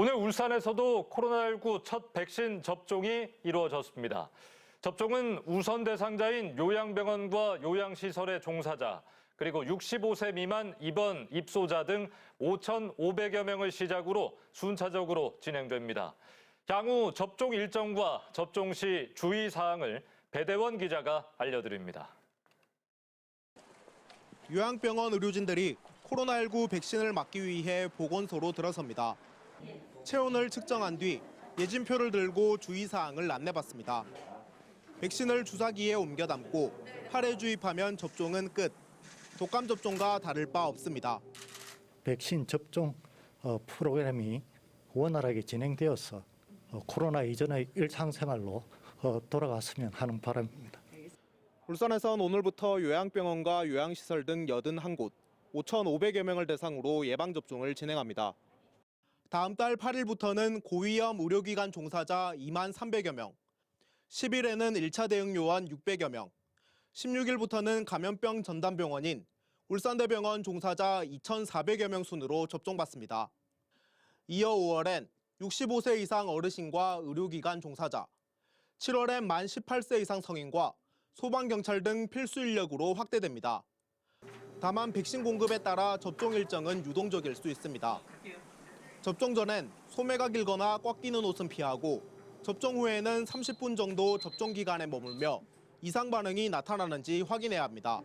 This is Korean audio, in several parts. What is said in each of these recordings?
오늘 울산에서도 코로나19 첫 백신 접종이 이루어졌습니다. 접종은 우선 대상자인 요양병원과 요양시설의 종사자, 그리고 65세 미만 입원 입소자 등 5,500여 명을 시작으로 순차적으로 진행됩니다. 향후 접종 일정과 접종 시 주의 사항을 배대원 기자가 알려드립니다. 요양병원 의료진들이 코로나19 백신을 맞기 위해 보건소로 들어섭니다. 체온을 측정한 뒤 예진표를 들고 주의사항을 안내받습니다. 백신을 주사기에 옮겨 담고 8회 주입하면 접종은 끝. 독감 접종과 다를 바 없습니다. 백신 접종 어, 프로그램이 원활하게 진행되어서 어, 코로나 이전의 일상생활로 어, 돌아갔으면 하는 바람입니다. 울산에선 오늘부터 요양병원과 요양시설 등 81곳, 5,500여 명을 대상으로 예방접종을 진행합니다. 다음 달 8일부터는 고위험 의료기관 종사자 2만 300여 명, 10일에는 1차 대응 요원 600여 명, 16일부터는 감염병 전담병원인 울산대병원 종사자 2,400여 명 순으로 접종받습니다. 이어 5월엔 65세 이상 어르신과 의료기관 종사자, 7월엔 만 18세 이상 성인과 소방경찰 등 필수 인력으로 확대됩니다. 다만 백신 공급에 따라 접종 일정은 유동적일 수 있습니다. 접종 전엔 소매가 길거나 꽉 끼는 옷은 피하고 접종 후에는 30분 정도 접종 기간에 머물며 이상 반응이 나타나는지 확인해야 합니다.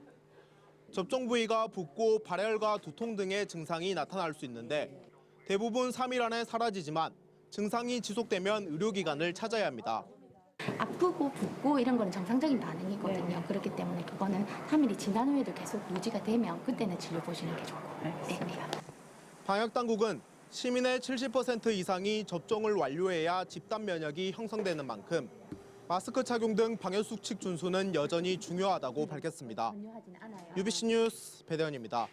접종 부위가 붓고 발열과 두통 등의 증상이 나타날 수 있는데 대부분 3일 안에 사라지지만 증상이 지속되면 의료기관을 찾아야 합니다. 아프고 붓고 이런 거는 정상적인 반응이거든요. 그렇기 때문에 그거는 3일이 지난 후에도 계속 유지가 되면 그때는 진료 보시는 게 좋고. 네, 네. 방역 당국은 시민의 70% 이상이 접종을 완료해야 집단 면역이 형성되는 만큼 마스크 착용 등 방역 수칙 준수는 여전히 중요하다고 밝혔습니다. UBC 뉴스 배대현입니다.